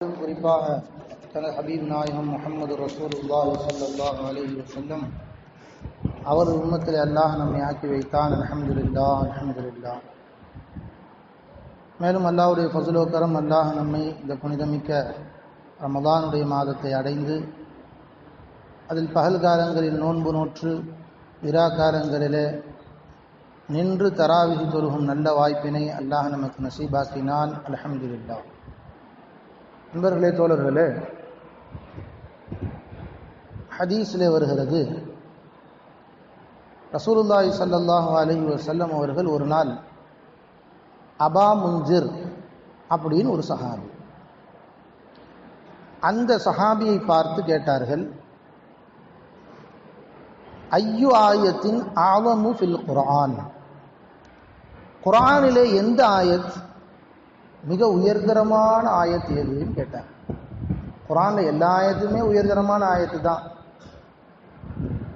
குறிப்பாக தனது ஹபீப் நாயகம் முகமது ரசூலுல்லாஹி ஸல்லல்லாஹு அலி வசல்லம் அவர் உண்மத்தில் அல்லாஹ் நம்மை ஆக்கி வைத்தான். அல்ஹம்துலில்லாஹ் அல்ஹம்துலில்லாஹ். மேலும் அல்லாஹுடைய ஃபசுலோக்கரம் அல்லாஹ் நம்மை இந்த புனிதமிக்க ரமதானுடைய மாதத்தை அடைந்து அதில் பகல் காலங்களில் நோன்பு நோற்று விரா காலங்களிலே நின்று தராவிகி தொழுகும் நல்ல வாய்ப்பினை அல்லாஹ் நமக்கு நசீபாக்கினான். அல்ஹம்துலில்லாஹ். நண்பர்களே தோழர்களே ஹதீஸிலே வருகிறது. ரசூலுல்லாஹி சல்லாஹு அலஹி வசல்லம் அவர்கள் ஒரு நாள் அபா முஞ்சிர் அப்படின்னு ஒரு சஹாபி. அந்த சஹாபியை பார்த்து கேட்டார்கள் ஐயு ஆயத்தின் ஆவமு ஃபில் குரான் குரானிலே எந்த ஆயத் மிக உயர்தரமான ஆயத்து எதுன்னு கேட்டார். குரானில் எல்லா ஆயத்துமே உயர்தரமான ஆயத்து தான்.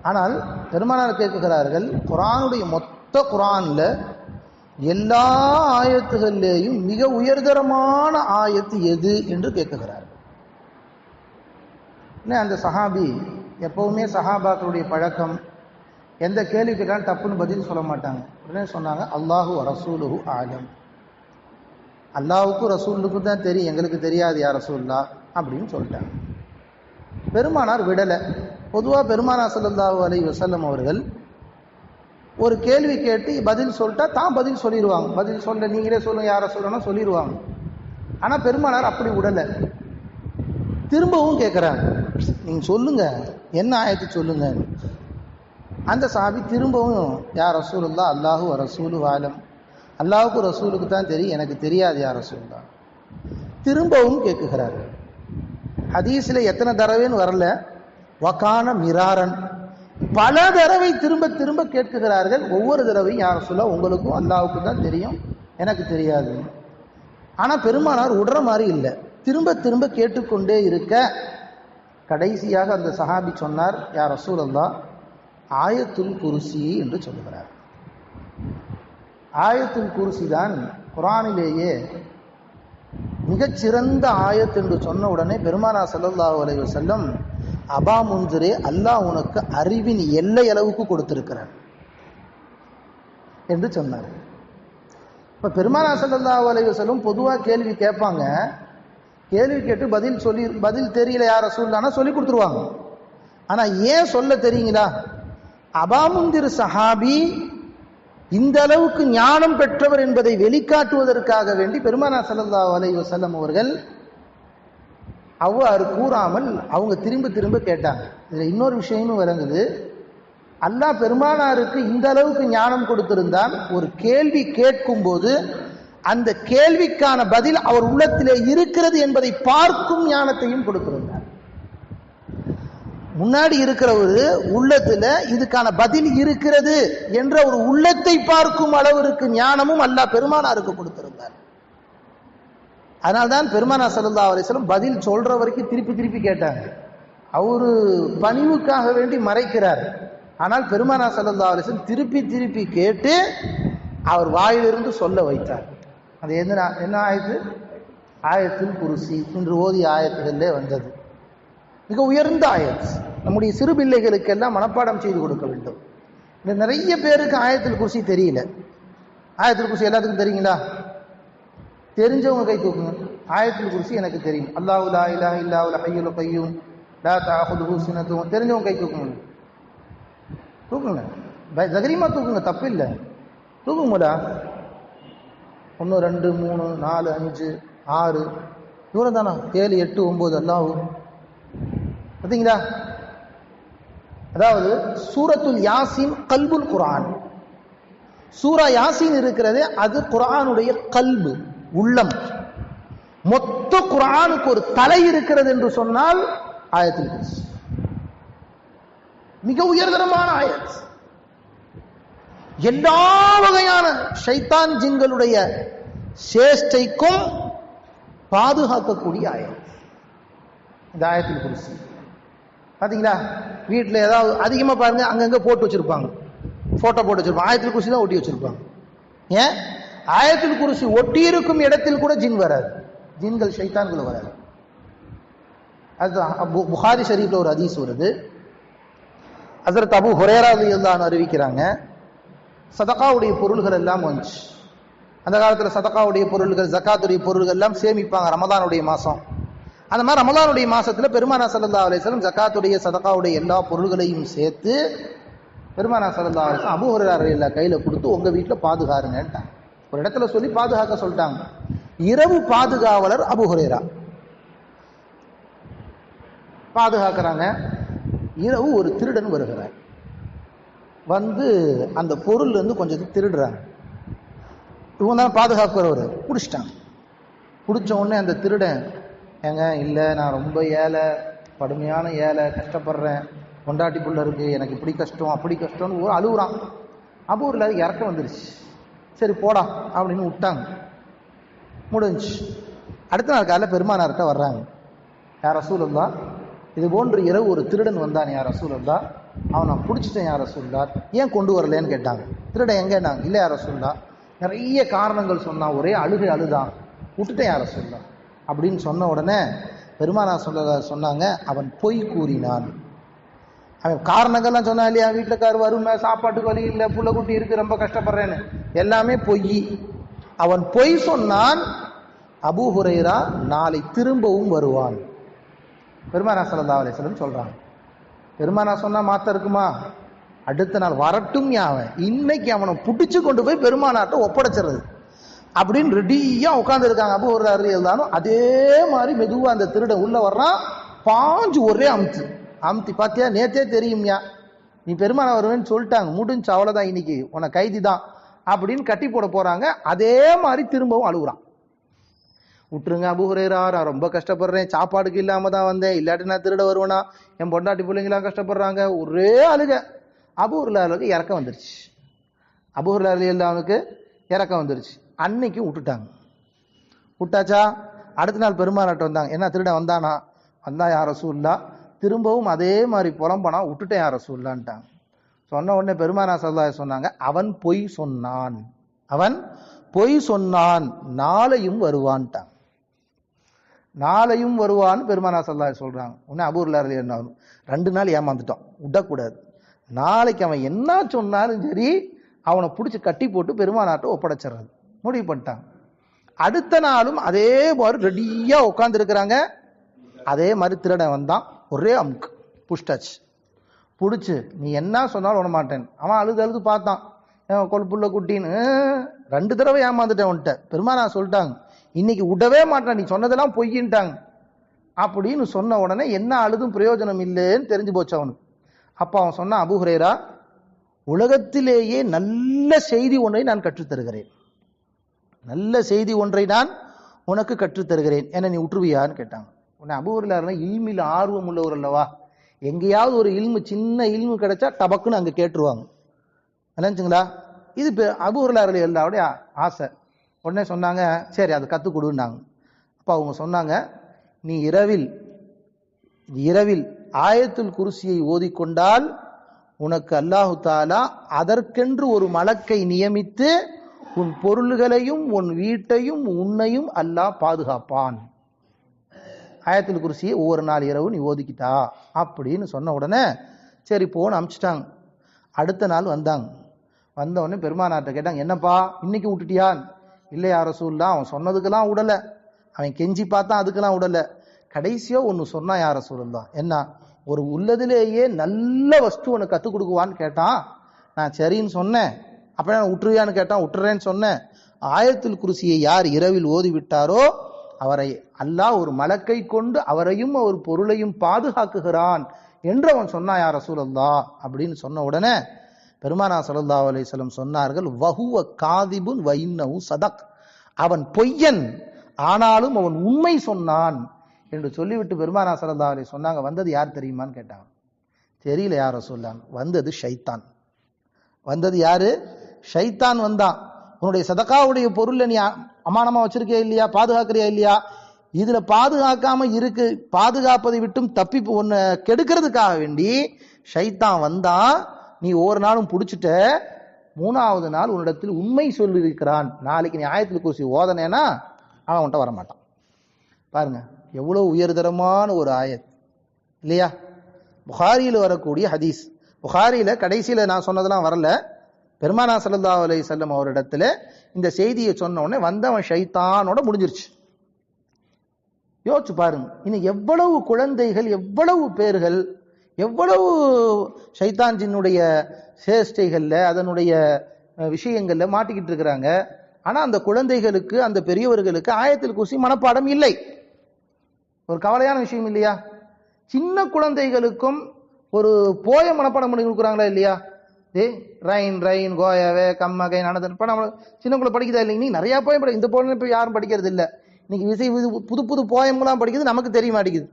ஆனால் பெருமானார் கேட்குகிறார்கள் குரானுடைய மொத்த குரானில் எல்லா ஆயத்துகள்லேயும் மிக உயர்தரமான ஆயத்து எது என்று கேட்குகிறார்கள் என்ன அந்த சஹாபி எப்பவுமே சஹாபாக்களுடைய பழக்கம் எந்த கேள்வி கேட்டாலும் தப்புன்னு பதில் சொல்ல மாட்டாங்க. உடனே சொன்னாங்க அல்லாஹு ரசூலுஹு ஆலம். அல்லாவுக்கும் ரசூலுக்கும் தான் தெரியும். எங்களுக்கு தெரியாது யார் ரசூல்லா அப்படின்னு சொல்லிட்டாங்க. பெருமானார் விடலை. பொதுவாக பெருமானார் சல்லல்லாஹு அலி வசல்லம் அவர்கள் ஒரு கேள்வி கேட்டு பதில் சொல்லிட்டா தான் பதில் சொல்லிடுவாங்க. பதில் சொல்ல நீங்களே சொல்லுங்க யாரை சொல்லணும் சொல்லிடுவாங்க. ஆனால் பெருமானார் அப்படி விடலை. திரும்பவும் கேட்குறாங்க நீங்கள் சொல்லுங்க என்ன ஆயத்து சொல்லுங்க அந்த சாபி திரும்பவும் யார் ரசூலுல்லா அல்லாஹூ ரசூலு ஆலம் அல்லாவுக்கு ரசூலுக்கு தான் தெரியும் எனக்கு தெரியாது யார் ரசூல் தான் திரும்பவும் கேட்குகிறார்கள் ஹதீஸில் எத்தனை தடவைன்னு வரல. வக்கான மிராரன். பல தடவை திரும்ப திரும்ப கேட்குகிறார்கள். ஒவ்வொரு தடவையும் யார் சொல்ல உங்களுக்கும் அல்லாவுக்கு தான் தெரியும். எனக்கு தெரியாது. ஆனால் பெருமானார் விடுற மாதிரி இல்லை. திரும்ப திரும்ப கேட்டுக்கொண்டே இருக்க. கடைசியாக அந்த சஹாபி சொன்னார் யார் ரசூல் அல்லா ஆயத்துல் குருசி என்று சொல்லுகிறார். ஆயத்தின் குருசி தான் குரானிலேயே மிகச்சிறந்த ஆயத் என்று சொன்ன உடனே பெருமானா சல்லல்லாஹு அலைஹி செல்லம் அபா முந்திரே அல்லாஹ் உனக்கு அறிவின் எல்லை அளவுக்கு கொடுத்திருக்கிறான் என்று சொன்னார். இப்போ பெருமானா சல்லல்லாஹு அலைஹி செல்லும் பொதுவாக கேள்வி கேட்பாங்க. கேள்வி கேட்டு பதில் சொல்லி பதில் தெரியல யார சொல்லானா சொல்லி கொடுத்துருவாங்க. ஆனால் ஏன் சொல்ல தெரியுங்களா? அபாமுந்திர் சஹாபி இந்த அளவுக்கு ஞானம் பெற்றவர் என்பதை வெளிக்காட்டுவதற்காக வேண்டி பெருமானா சல்லா அலை வசல்லம் அவர்கள் அவ்வாறு கூறாமல் அவங்க திரும்ப திரும்ப கேட்டாங்க. இதில் இன்னொரு விஷயமும் விளங்குது. அல்லாஹ் பெருமானாருக்கு இந்த அளவுக்கு ஞானம் கொடுத்திருந்தால் ஒரு கேள்வி கேட்கும் போது அந்த கேள்விக்கான பதில் அவர் உள்ளத்திலே இருக்கிறது என்பதை பார்க்கும் ஞானத்தையும் கொடுத்திருந்தார். முன்னாடி இருக்கிற ஒரு உள்ளத்துல இதுக்கான பதில் இருக்கிறது என்ற ஒரு உள்ளத்தை பார்க்கும் அளவிற்கு ஞானமும் அல்லா பெருமானாருக்கு கொடுத்திருந்தார். அதனால்தான் பெருமானா சல்லா அலிஸ்லம் பதில் சொல்ற வரைக்கும் திருப்பி திருப்பி கேட்டாங்க. அவரு பணிவுக்காக வேண்டி மறைக்கிறார். ஆனால் பெருமானா சல்லா அலிஸ்லம் திருப்பி திருப்பி கேட்டு அவர் வாயிலிருந்து சொல்ல வைத்தார். அது என்ன என்ன ஆயத்து? ஆயத்தில் குருசி. இன்று ஓதிய ஆயத்துகளிலே வந்தது. மிக உயர்ந்த ஆயத் நம்முடைய சிறு பிள்ளைகளுக்கெல்லாம் மனப்பாடம் செய்து கொடுக்க வேண்டும். இந்த நிறைய பேருக்கு ஆயத்தில் குருசி தெரியல. ஆயத்தில் குருசி எல்லாத்துக்கும் தெரியுங்களா? தெரிஞ்சவங்க கை தூக்குங்க. ஆயத்தில் குருசி எனக்கு தெரியும். அல்லாஹு லா இல்லாவுல ஹையுல கையும். லா தாஹுது சினத்தும் தெரிஞ்சவங்க கை தூக்குங்க. தூக்குங்க. தகரியமா தூக்குங்க. தப்பு இல்லை தூக்குங்கடா. ஒன்று ரெண்டு மூணு நாலு அஞ்சு ஆறு. இவ்வளோ தானா ஏழு எட்டு ஒம்பது அல்லாவும் பார்த்தீங்களா அதாவது சூரத்துல் யாசின் கல்புல் குரான் சூரா யாசின் இருக்கிறது அது குரானுடைய கல்பு உள்ளம். மொத்த குரானுக்கு ஒரு தலை இருக்கிறது என்று சொன்னால் ஆயத்தில் மிக உயர்தரமான ஆயத். எல்லா வகையான ஷைத்தான் ஜிங்களுடைய சேஷ்டைக்கும் பாதுகாக்கக்கூடிய ஆயத். இந்த ஆயத்தில் குறிச்சு பார்த்தீங்களா வீட்டில் ஏதாவது அதிகமாக பாருங்க அங்கங்கே போட்டு வச்சுருப்பாங்க. ஃபோட்டோ போட்டு வச்சுருப்பாங்க. ஆயத்தில் குருசி தான் ஒட்டி வச்சுருப்பாங்க. ஏன்? ஆயத்தில் குருசி ஒட்டி இருக்கும் இடத்தில் கூட ஜின் வராது. ஜின்கள் சைத்தான்கள் வராது. அதுதான். புகாரி ஷரீஃபில் ஒரு அதீஸ் வருது. அதில் அபு ஹுரேராது தான் அறிவிக்கிறாங்க. சதகாவுடைய பொருள்கள் எல்லாம் வந்துச்சு. அந்த காலத்தில் சதகாவுடைய பொருள்கள் ஜக்காத்துடைய பொருள்கள் எல்லாம் சேமிப்பாங்க ரமதானுடைய மாதம் அந்த மாதிரி ரமலானுடைய மாசத்துல பெருமானா சல்லா அலிஸ்லம் ஜக்காத்துடைய சதகாவுடைய எல்லா பொருள்களையும் சேர்த்து பெருமானா சல்லா அலிஸ்லம் வஸல்லம் அபூ கையில கொடுத்து உங்க வீட்டுல பாதுகாருங்கன்ட்டாங்க. ஒரு இடத்துல சொல்லி பாதுகாக்க சொல்லிட்டாங்க. இரவு பாதுகாவலர் அபூ பாதுகாக்கிறாங்க. இரவு ஒரு திருடன் வருகிறார். வந்து அந்த பொருள் இருந்து கொஞ்சம் திருடுறாங்க. இவங்க தான் பாதுகாக்கிறவர். பிடிச்சிட்டாங்க. பிடிச்ச உடனே அந்த திருடன் ஏங்க இல்லை நான் ரொம்ப ஏழை கடுமையான ஏழை கஷ்டப்படுறேன். கொண்டாட்டி புள்ள இருக்குது எனக்கு இப்படி கஷ்டம் அப்படி கஷ்டம்னு ஒரு அழுகுறான். அப்போ ஒரு இல்லாத இறக்கம் வந்துருச்சு. சரி போடா அப்படின்னு விட்டாங்க. முடிஞ்சு அடுத்த நாள் காலையில் பெருமானார்கிட்ட வர்றாங்க. யார் ரசூலுல்லா? இது போன்று இரவு ஒரு திருடன் வந்தான் யார் ரசூலுல்லா? அவன் நான் பிடிச்சிட்டேன் யார் ரசூல்லா ஏன் கொண்டு வரலன்னு கேட்டாங்க. திருடன் எங்கன்னாங்க இல்லை யார் ரசூல்லா நிறைய காரணங்கள் சொன்னான். ஒரே அழுகை அழுதான். விட்டுட்டேன் யார் ரசூல்லா அப்படின்னு சொன்ன உடனே பெருமானா சொல்ல சொன்னாங்க. அவன் பொய் கூறினான். அவன் காரணங்கள்லாம் சொன்னான் இல்லையா? வீட்டுலக்கார் வறுமை சாப்பாட்டுக்கு வழி இல்லை புள்ள குட்டி இருக்கு ரொம்ப கஷ்டப்படுறேன்னு. எல்லாமே பொய். அவன் பொய் சொன்னான். அபு ஹுரைரா நாளை திரும்பவும் வருவான். பெருமானா சல்லா அலிஸ்லம் சொல்றாங்க. பெருமானா சொன்னா மாத்த இருக்குமா? அடுத்த நாள் வரட்டும் அவன். இன்னைக்கு அவனை பிடிச்சு கொண்டு போய் பெருமானாட்ட ஒப்படைச்சிடுறது. அப்படின்னு ரெடியா உட்கார்ந்து இருக்காங்க அப்போ ஒரு இருந்தாலும் அதே மாதிரி மெதுவா அந்த திருடன் உள்ள வர்றான் பாஞ்சு ஒரே அமுத்து. அமுத்தி பாத்தியா? நேத்தே தெரியும்யா. நீ பெருமானா வருவேன்னு சொல்லிட்டாங்க. முடிஞ்சு அவ்வளவுதான் இன்னைக்கு. உன கைதி தான் அப்படின்னு கட்டி போட போறாங்க. அதே மாதிரி திரும்பவும் அழுகுறான். விட்டுருங்க அபுஹுரேரா நான் ரொம்ப கஷ்டப்படுறேன். சாப்பாடுக்கு இல்லாம தான் வந்தேன். இல்லாட்டி நான் திருட வருவேனா? என் பொண்டாட்டி பிள்ளைங்களாம் கஷ்டப்படுறாங்க. ஒரே அழுக. அபூர்லாலுக்கு இறக்கம் வந்துருச்சு. அபூர்லா அவனுக்கு இறக்கம் வந்துருச்சு. அன்னைக்கும் விட்டுட்டாங்க. விட்டாச்சா? அடுத்த நாள் பெருமானாட்ட வந்தாங்க. என்ன திருட வந்தானா? வந்தா யார் ரசூல்லா திரும்பவும் அதே மாதிரி புலம்பனா விட்டுட்டேன் யார் ரசூல்லான்ட்டாங்க சொன்ன உடனே பெருமானா சல்லா சொன்னாங்க அவன் பொய் சொன்னான். அவன் பொய் சொன்னான். நாளையும் வருவான்ட்டான். நாளையும் வருவான்னு பெருமானா சல்லா சொல்கிறாங்க உடனே அபூர்ல என்ன ரெண்டு நாள் ஏமாந்துட்டோம் விடக்கூடாது. நாளைக்கு அவன் என்ன சொன்னாலும் சரி அவனை பிடிச்சி கட்டி போட்டு பெருமானாட்ட ஒப்படைச்சிடுறது. முடிவு பண்ணிட்டாங்க. அடுத்த நாளும் அதே மாதிரி ரெடியாக உட்காந்துருக்குறாங்க அதே மாதிரி திருடன் வந்தான். ஒரே அமுக்கு. புஷ்டாச்சு பிடிச்சி நீ என்ன சொன்னாலும் விட மாட்டேன் அவன் அழுது அழுது பார்த்தான். கொழுப்புள்ள குட்டின்னு. ரெண்டு தடவை ஏமாந்துட்டேன் உன்கிட்ட. பெருமானா சொல்லிட்டாங்க. இன்னைக்கு விடவே மாட்டான். நீ சொன்னதெல்லாம் பொய்யின்ட்டாங்க. அப்படின்னு சொன்ன உடனே என்ன அழுதும் பிரயோஜனம் இல்லைன்னு தெரிஞ்சு போச்சு அவனுக்கு. அப்போ அவன் சொன்னான் அபுஹுரேரா உலகத்திலேயே நல்ல செய்தி ஒன்றை நான் கற்றுத்தருகிறேன். நல்ல செய்தி ஒன்றை நான் உனக்கு கற்றுத் தருகிறேன். நீ உற்றுவியான்னு கேட்டாங்க. உன்னை அபூரில் இல்மில் ஆர்வம் உள்ளவர் அல்லவா? எங்கேயாவது ஒரு இல்மு சின்ன இல்மு கிடைச்சா டபக்குன்னு அங்கே கேட்டுருவாங்க. நினைச்சுங்களா? இது அபூரில் எல்லாருடைய ஆசை. உடனே சொன்னாங்க சரி அதை கற்றுக் கொடுன்னாங்க. அப்போ அவங்க சொன்னாங்க நீ இரவில் இரவில் ஆயத்துல் குருசியை ஓதிக்கொண்டால் உனக்கு அல்லாஹு தாலா அதற்கென்று ஒரு மலக்கை நியமித்து உன் பொருள்களையும் உன் வீட்டையும் உன்னையும் அல்லாஹ் பாதுகாப்பான். ஆயத்தில் குருசியை ஒவ்வொரு நாள் இரவு நீ ஓதிக்கிட்டா அப்படின்னு சொன்ன உடனே சரி போன்னு அமிச்சிட்டாங்க. அடுத்த நாள் வந்தாங்க. வந்த உடனே கேட்டாங்க என்னப்பா இன்னைக்கு விட்டுட்டியான் இல்லையா ரசூல்லா அவன் சொன்னதுக்கெல்லாம் விடலை. அவன் கெஞ்சி பார்த்தான் அதுக்கெல்லாம் விடலை. கடைசியாக ஒன்று சொன்னான் யார ரசூலுல்லா என்ன ஒரு உள்ளதிலேயே நல்ல வஸ்து உனக்கு கற்றுக் கொடுக்குவான்னு கேட்டான்? நான் சரின்னு சொன்னேன். அப்ப நான் விட்டுருவியான்னு கேட்டான் விட்டுறேன்னு சொன்னேன். ஆயத்தில் குருசியை யார் இரவில் ஓதி விட்டாரோ அவரை அல்லாஹ் ஒரு மலக்கை கொண்டு அவரையும் ஒரு பொருளையும் பாதுகாக்குகிறான் என்று அவன் சொன்னா யார் ரசூலல்லா அப்படின்னு சொன்ன உடனே பெருமானா ஸல்லல்லாஹு அலைஹி சொன்னார்கள் வஹுவ காதிபுன் வைன்னவு சதக். அவன் பொய்யன் ஆனாலும் அவன் உண்மை சொன்னான் என்று சொல்லிவிட்டு பெருமானா ஸல்லல்லாஹு அலி சொன்னாங்க. வந்தது யார் தெரியுமான்னு கேட்டாங்க. தெரியல யார் சொல்லான் வந்தது ஷைத்தான். வந்தது யாரு? ஷைத்தான் வந்தான். உன்னுடைய சதக்காவுடைய பொருளை நீ அமானமாக வச்சிருக்கியா இல்லையா? பாதுகாக்கிறியா இல்லையா? இதில் பாதுகாக்காம இருக்கு. பாதுகாப்பதை விட்டும் தப்பி ஒன்று கெடுக்கிறதுக்காக வேண்டி ஷைத்தான் வந்தான். நீ ஒவ்வொரு நாளும் பிடிச்சிட்ட. மூணாவது நாள் உன்னிடத்தில் உண்மை சொல்லியிருக்கிறான். நாளைக்கு நீ ஆயத்தில் கூசி ஓதனேனா அவன் உன்ட்ட வரமாட்டான். பாருங்க எவ்வளோ உயர்தரமான ஒரு ஆயத். இல்லையா? புகாரியில் வரக்கூடிய ஹதீஸ். புகாரியில் கடைசியில் நான் சொன்னதெல்லாம் வரல. பெருமானா சல்லா அலைஹி செல்லம் அவரிடத்துல இந்த செய்தியை சொன்ன உடனே வந்தவன் ஷைத்தானோட முடிஞ்சிருச்சு. யோசிச்சு பாருங்க. இன்னும் எவ்வளவு குழந்தைகள் எவ்வளவு பேர்கள் எவ்வளவு ஷைத்தான் ஜின்னுடைய சேஷ்டைகள்ல அதனுடைய விஷயங்களில் விஷயங்கள்ல மாட்டிக்கிட்டு இருக்கிறாங்க. ஆனா அந்த குழந்தைகளுக்கு அந்த பெரியவர்களுக்கு ஆயத்தில் குசி மனப்பாடம் இல்லை. ஒரு கவலையான விஷயம் இல்லையா? சின்ன குழந்தைகளுக்கும் ஒரு போய மனப்பாடம் பண்ணி கொடுக்குறாங்களா இல்லையா? தி ரைன் ரைன் கோயாவே கம்மகை நடந்தன் இப்போ நம்ம சின்ன குழந்தை படிக்குதா இல்லைங்க? நீ நிறையா போயம் படி இந்த போயம் இப்போ யாரும் படிக்கிறது இல்லை. இன்னைக்கு விசை புது புது போயம்லாம் படிக்குது நமக்கு தெரிய மாட்டேங்குது.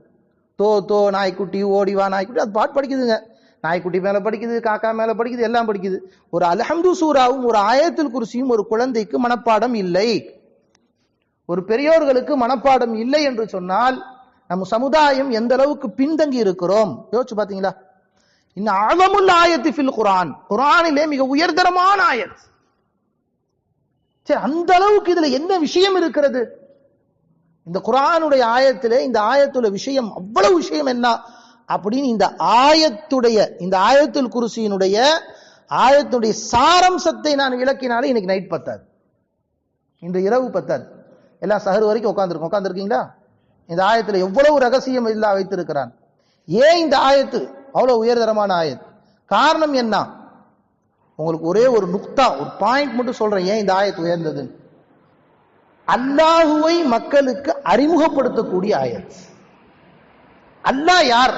தோ தோ நாய்க்குட்டி ஓடி வா நாய்க்குட்டி. அது பாட்டு படிக்குதுங்க. நாய்க்குட்டி மேலே படிக்குது காக்கா மேலே படிக்குது எல்லாம் படிக்குது. ஒரு அல்ஹம்து சூராவும் ஒரு ஆயத்தில் குருசியும் ஒரு குழந்தைக்கு மனப்பாடம் இல்லை. ஒரு பெரியோர்களுக்கு மனப்பாடம் இல்லை என்று சொன்னால் நம்ம சமுதாயம் எந்த அளவுக்கு பின்தங்கி இருக்கிறோம்? யோசிச்சு பார்த்தீங்களா? இன்னும் ஆழமுள்ள ஆயத்து ஃபில் குரான். குரானிலே மிக உயர்தரமான ஆயத். சரி அந்த அளவுக்கு இதுல என்ன விஷயம் இருக்கிறது? இந்த குரானுடைய ஆயத்திலே இந்த ஆயத்துல விஷயம் அவ்வளவு விஷயம் என்ன? அப்படின்னு இந்த ஆயத்துடைய இந்த ஆயத்துல் குருசியினுடைய ஆயத்துடைய சாரம்சத்தை நான் விளக்கினாலே இன்னைக்கு நைட் பத்தாது. இன்று இரவு பத்தாது. எல்லாம் சஹர் வரைக்கும் உட்காந்துருக்கோம் உட்காந்துருக்கீங்களா இந்த ஆயத்துல எவ்வளவு ரகசியம் இல்லா வைத்திருக்கிறான். ஏன் இந்த ஆயத்து? அவ்வளவு உயர்தரமான ஆயத். காரணம் என்ன? உங்களுக்கு ஒரே ஒரு நுக்தா ஒரு பாயிண்ட் மட்டும் சொல்றேன் ஏன் இந்த ஆயத்து உயர்ந்ததுன்னு அல்லாஹுவை மக்களுக்கு அறிமுகப்படுத்தக்கூடிய ஆயத். அல்லாஹ் யார்?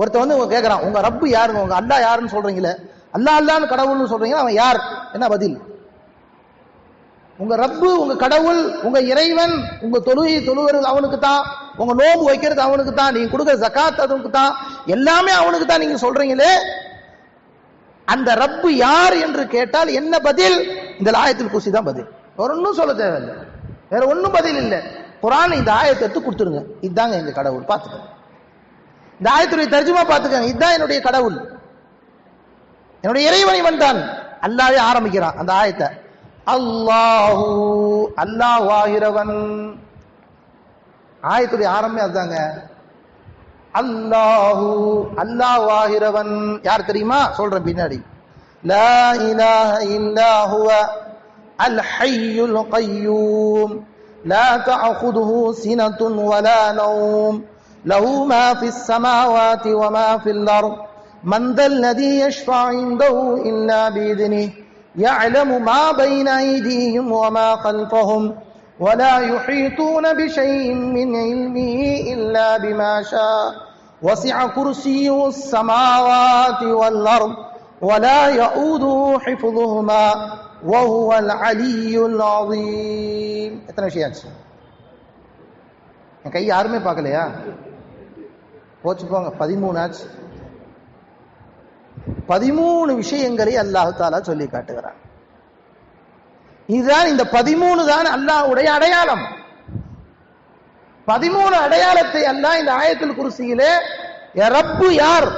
ஒருத்தன் வந்து உங்க கேக்குறான் உங்க ரப்பு யாருங்க? உங்க அல்லாஹ் யாருன்னு சொல்றீங்களே? அல்லாஹ் அல்லான்னு கடவுள்னு சொல்றீங்களா அவன் யார்? என்ன பதில்? உங்க ரப்பு உங்க கடவுள் உங்க இறைவன் உங்க தொழுகை தொழுகிறது அவனுக்கு தான் உங்க நோம்பு வைக்கிறது அவனுக்கு தான் நீங்க கொடுக்குற ஜக்காத் அவனுக்கு தான் எல்லாமே அவனுக்கு தான் நீங்க சொல்றீங்களே? அந்த ரப்பு யார் என்று கேட்டால் என்ன பதில்? இந்த ஆயத்தில் குசி தான் பதில். வேற ஒன்றும் சொல்ல தேவையில்லை. வேற ஒன்றும் பதில் இல்லை. குரான் இந்த ஆயத்தை எடுத்து கொடுத்துருங்க. இதுதாங்க எங்க கடவுள். பார்த்துக்கோங்க. இந்த ஆயத்துடைய தர்ஜுமா பார்த்துக்கோங்க. இதுதான் என்னுடைய கடவுள். என்னுடைய இறைவனை வந்தான் அல்லாவே ஆரம்பிக்கிறான் அந்த ஆயத்தை. அல்லாஹு அல்லாஹ் ஆகிறவன் ஆயத்துடைய ஆரம்பமே அதுதாங்க அல்லாஹு அல்லாஹ் ஆகிறவன் யார் தெரியுமா சொல்றேன் பின்னாடி லா இலாஹ இல்லா ஹுவ அல் ஹய்யுல் கய்யூம் لا تأخذه سنة ولا نوم له ما في السماوات وما في الأرض من ذا الذي يشفع عنده إلا بإذنه يعلم ما بين أيديهم وما خلفهم ولا يحيطون بشيء من علمه إلا بما شاء وسع كرسيه السماوات والأرض ولا يؤوده حفظهما وهو العلي العظيم எத்தனை விஷயம் ஆச்சு என் கை யாருமே பார்க்கலையா போச்சு போங்க பதிமூணு ஆச்சு பதிமூணு விஷயங்களை அல்லாஹு தாலா சொல்லி காட்டுகிறான். இதுதான் இந்த பதிமூணு தான் அல்லாஹுடைய அடையாளம். பதிமூணு அடையாளத்தை அல்லாஹ் இந்த ஆயத்தில் குருசியிலே என் ரப்பு யார்?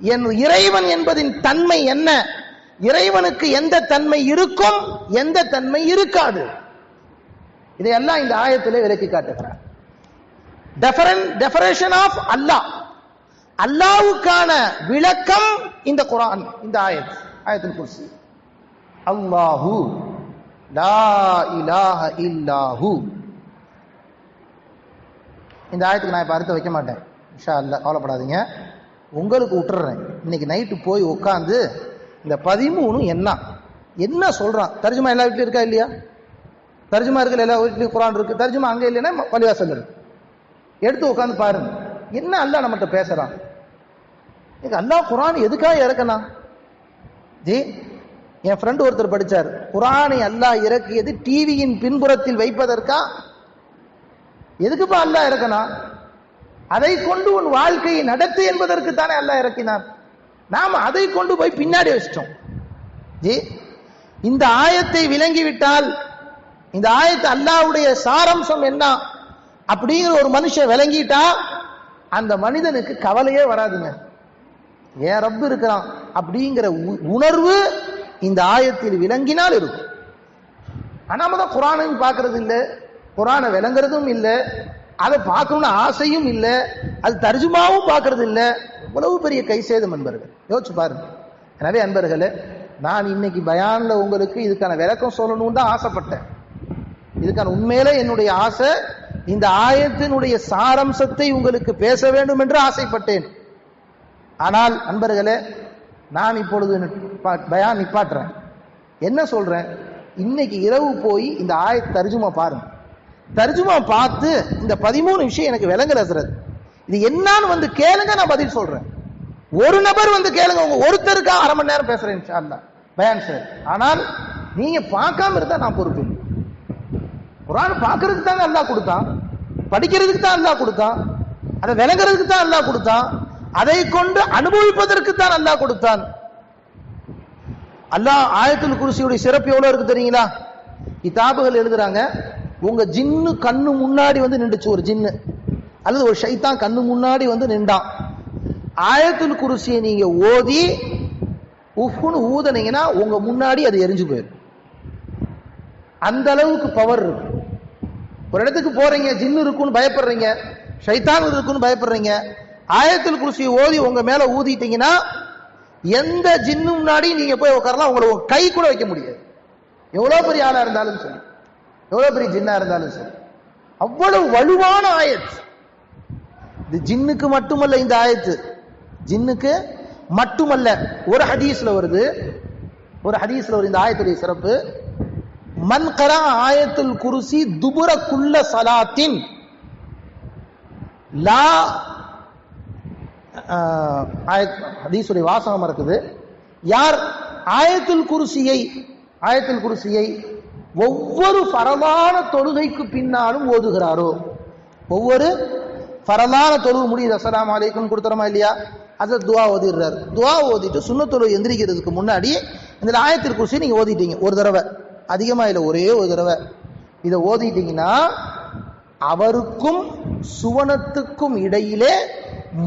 என் இறைவன் என்பதின் தன்மை என்ன? இறைவனுக்கு எந்த தன்மை இருக்கும்? எந்த தன்மை இருக்காது? இதையெல்லாம் இந்த ஆயத்திலே விளக்கி காட்டுகிறார் டெஃபரன் டெஃபரேஷன் ஆஃப் அல்லாஹ் அல்லாவுக்கான விளக்கம் இந்த குரான் இந்த ஆயத் ஆயத்தின் குர்சி. அல்லாஹு லா இலாஹ இல்லாஹு. இந்த ஆயத்துக்கு நான் இப்ப அர்த்தம் வைக்க மாட்டேன். உஷா அல்லா கவலைப்படாதீங்க. உங்களுக்கு விட்டுறேன். இன்னைக்கு நைட்டு போய் உட்காந்து இந்த பதிமூணு என்ன? என்ன சொல்றான்? தர்ஜுமா எல்லா வீட்லையும் இருக்கா இல்லையா? தர்ஜுமா இருக்கிற எல்லா வீட்லையும் குரான் இருக்கு. தர்ஜுமா அங்கே இல்லைன்னா பள்ளிவாசல் இருக்கு. எடுத்து உட்காந்து பாருங்க. என்ன அல்லாஹ் நம்மகிட்ட பேசுறான்? இது அல்லாஹ் குரான் எதுக்காக இறக்கணும் ஜி என் ஃப்ரெண்ட் ஒருத்தர் படிச்சார். குரானை அல்லாஹ் இறக்கியது டிவியின் பின்புறத்தில் வைப்பதற்கா? எதுக்குப்பா அல்லாஹ் இறக்கணும் அதை கொண்டு உன் வாழ்க்கையை நடத்து என்பதற்கு தானே அல்லாஹ் இறக்கினார். நாம் அதை கொண்டு போய் பின்னாடி வச்சிட்டோம். ஜி இந்த ஆயத்தை விளங்கிவிட்டால் இந்த ஆயத்தை அல்லாவுடைய சாரம்சம் என்ன? அப்படிங்கிற ஒரு மனுஷன் விளங்கிட்டா அந்த மனிதனுக்கு கவலையே வராதுங்க. ஏன் ரப்பு இருக்கிறான் அப்படிங்கிற உ- உணர்வு இந்த ஆயத்தில் விளங்கினால் இருக்கும். ஆனா நம்ம தான் குரானையும் பார்க்கறது இல்லை குரானை விளங்குறதும் இல்லை அதை பார்க்கணும்னு ஆசையும் இல்லை அது தர்ஜுமாவும் பார்க்கறது இல்லை. இவ்வளவு பெரிய கை சேதம் அன்பர்கள். யோசிச்சு பாருங்க. எனவே அன்பர்களே நான் இன்னைக்கு பயான்ல உங்களுக்கு இதுக்கான விளக்கம் சொல்லணும்னு தான் ஆசைப்பட்டேன். இதுக்கான உண்மையிலே என்னுடைய ஆசை இந்த ஆயத்தினுடைய சாரம்சத்தை உங்களுக்கு பேச வேண்டும் என்று ஆசைப்பட்டேன். ஆனால் நண்பர்களே நான் இப்பொழுது நிப்பா- பயான் நிப்பாட்டுறேன். என்ன சொல்றேன்? இன்னைக்கு இரவு போய் இந்த ஆய தர்ஜுமா பாருங்க. தர்ஜுமா பார்த்து இந்த பதிமூணு விஷயம் எனக்கு விளங்குற ஹஸ்ரத் இது என்னன்னு வந்து கேளுங்க நான் பதில் சொல்றேன். ஒரு நபர் வந்து கேளுங்க உங்க ஒருத்தருக்கா அரை மணி நேரம் பேசுறேன் இன்ஷா பயான் சார் ஆனால் நீங்க பார்க்காம இருந்தா நான் பொறுப்பு குரான் பார்க்கறதுக்கு தான் அல்லாஹ் கொடுத்தான் படிக்கிறதுக்கு தான் அல்லாஹ் கொடுத்தான் அதை விளங்குறதுக்கு தான் அல்லா கொடுத்தான் அதை கொண்டு அனுபவிப்பதற்கு தான் அல்லாஹ் கொடுத்தான். அல்லாஹ் ஆயத்துல் குருசியுடைய சிறப்பு எவ்வளவு இருக்கு தெரியுங்களா? கிதாபுகள் எழுதுறாங்க. உங்க ஜின்னு கண்ணு முன்னாடி வந்து நின்றுச்சு ஒரு ஜின்னு. அல்லது ஒரு ஷைத்தான் கண்ணு முன்னாடி வந்து நின்றான். ஆயத்துல் குருசியை நீங்க ஓதி உஃப்னு ஊதனீங்கன்னா உங்க முன்னாடி அது எரிஞ்சு போயிடும். அந்த அளவுக்கு பவர் இருக்கு. ஒரு இடத்துக்கு போறீங்க ஜின்னு இருக்குன்னு பயப்படுறீங்க ஷைத்தான் இருக்குன்னு பயப்படுறீங்க ஆயத்தில் குருசி ஓதி உங்க மேல ஊதிட்டீங்கன்னா எந்த ஜின்னு முன்னாடி நீங்க போய் உட்காரலாம் உங்களை உங்க கை கூட வைக்க முடியாது. எவ்வளவு பெரிய ஆளா இருந்தாலும் சரி. எவ்வளவு பெரிய ஜின்னா இருந்தாலும் சரி. அவ்வளவு வலுவான ஆயத்து இது ஜின்னுக்கு மட்டுமல்ல இந்த ஆயத்து. ஜின்னுக்கு மட்டுமல்ல. ஒரு ஹதீஸ்ல வருது. ஒரு ஹதீஸ்ல ஒரு இந்த ஆயத்துடைய சிறப்பு. மன்கரா ஆயத்துல் குருசி துபுர குல்ல சலாத்தின் லா ஹதீசுடைய ஆயத் வாசகம் இருக்குது. யார் ஆயத்துல் குருசியை ஆயத்துல் குருசியை ஒவ்வொரு பரவான தொழுகைக்கு பின்னாலும் ஓதுகிறாரோ? ஒவ்வொரு பரவான தொழுகு முடியுது. அஸ்ஸலாமு அலைக்கும் கொடுத்துறோமா இல்லையா? அதை துவா ஓதிடுறாரு. துவா ஓதிட்டு சுண்ணத்தொழு எந்திரிக்கிறதுக்கு முன்னாடி இந்த ஆயத்தில் குருசி நீங்கள் ஓதிட்டீங்க. ஒரு தடவை. அதிகமாக இல்லை ஒரே ஒரு தடவை. இதை ஓதிட்டீங்கன்னா அவருக்கும் சுவனத்துக்கும் இடையிலே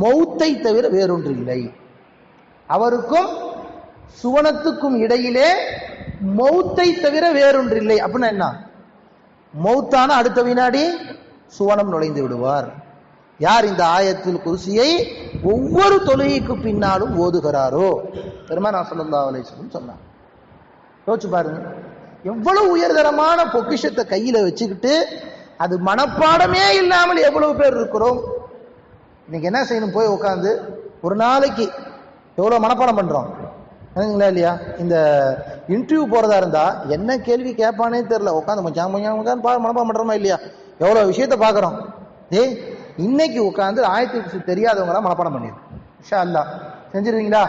மௌத்தை தவிர வேறொன்று இல்லை. அவருக்கும் சுவனத்துக்கும் இடையிலே மௌத்தை தவிர வேறொன்று இல்லை. அப்படின்னா என்ன? மௌத்தான அடுத்த வினாடி சுவனம் நுழைந்து விடுவார். யார் இந்த ஆயத்தில் குருசியை ஒவ்வொரு தொழுகைக்கு பின்னாலும் ஓதுகிறாரோ? பெருமானா ஸல்லல்லாஹு அலைஹி சொன்னார். யோசிச்சு பாருங்க. எவ்வளவு உயர்தரமான பொக்கிஷத்தை கையில வச்சுக்கிட்டு அது மனப்பாடமே இல்லாமல் எவ்வளவு பேர் இருக்கிறோம்? இன்னைக்கு என்ன செய்யணும்? போய் உட்காந்து ஒரு நாளைக்கு எவ்வளோ மனப்பாடம் பண்ணுறோம் என்னங்களா இல்லையா? இந்த இன்டர்வியூ போகிறதா இருந்தால் என்ன கேள்வி கேட்பானே தெரில உட்காந்து மச்சான் மச்சான் உட்காந்து பா மனப்பாடம் பண்ணுறோமா இல்லையா? எவ்வளோ விஷயத்த பார்க்குறோம். ஏய் இன்னைக்கு உட்காந்து ஆயிரத்தி விஷயம் தெரியாதவங்களாம் மனப்பாடம் பண்ணிடும் ஷா அல்லாஹ் செஞ்சிருவீங்களா?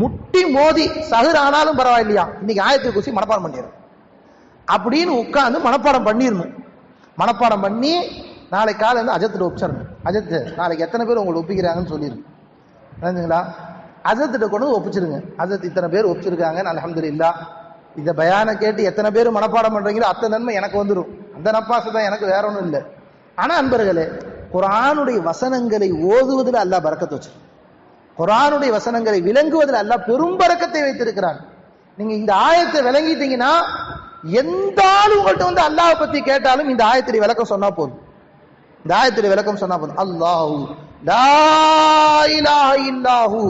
முட்டி மோதி சகுர் ஆனாலும் பரவாயில்லையா? இன்னைக்கு ஆயிரத்தி குசி மனப்பாடம் பண்ணிடும் அப்படின்னு உட்காந்து மனப்பாடம் பண்ணிடணும். மனப்பாடம் பண்ணி நாளைக்கு காலையில் வந்து அஜத்திட்ட ஒப்பிச்சிடணும் அஜத்து நாளைக்கு எத்தனை பேர் உங்களை ஒப்பிக்கிறாங்கன்னு சொல்லிடுங்க புரிஞ்சுங்களா? அஜத்திட்ட கொண்டு வந்து ஒப்பிச்சிருங்க. அஜத் இத்தனை பேர் ஒப்பிச்சிருக்காங்க அல்ஹம்துலில்லாஹ் இந்த பயானை கேட்டு எத்தனை பேர் மனப்பாடம் பண்ணுறீங்களோ அத்தனை நன்மை எனக்கு வந்துடும் அந்த நப்பாசை தான் எனக்கு வேற ஒன்றும் இல்லை. ஆனால் அன்பர்களே குரானுடைய வசனங்களை ஓதுவதில் அல்லாஹ் பறக்கத்து வச்சு குரானுடைய வசனங்களை விளங்குவதில் அல்லாஹ் பெரும் பறக்கத்தை வைத்திருக்கிறான். நீங்க இந்த ஆயத்தை விளங்கிட்டீங்கன்னா எந்த ஆள் உங்கள்கிட்ட வந்து அல்லாஹ் பத்தி கேட்டாலும் இந்த ஆயத்தை விளக்கம் சொன்னா போதும். இந்த ஆயத்துடைய விளக்கம் சொன்னா போதும். அல்லாஹு லா இல்லாஹு.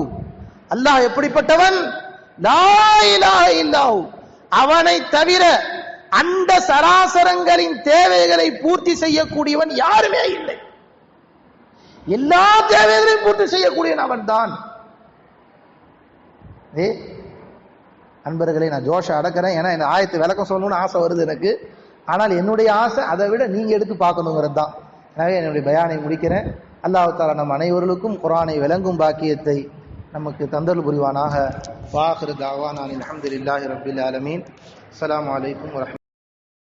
அல்லாஹ் எப்படிப்பட்டவன்? லா இல்லாஹு. அவனை தவிர அந்த சராசரங்களின் தேவைகளை பூர்த்தி செய்யக்கூடியவன் யாருமே இல்லை. எல்லா தேவைகளையும் பூர்த்தி செய்யக்கூடியவன் அவன்தான். ஏ அன்பர்களை நான் ஜோஷ அடக்கிறேன். ஏன்னா இந்த ஆயத்து விளக்கம் சொல்லணும்னு ஆசை வருது எனக்கு. ஆனால் என்னுடைய ஆசை அதை விட நீங்க எடுத்து பார்க்கணுங்கிறது தான். எனவே என்னுடைய பயானை முடிக்கிறேன். அல்லாஹ் தாலா நம் அனைவர்களுக்கும் குரானை விளங்கும் பாக்கியத்தை நமக்கு தந்தல் புரிவானாக. வாஹிரு தாவான் அஹமதுல்லாஹி ரப்பில் ஆலமீன். அலாம் வலைக்கம் வரஹ்மத்துல்லாஹி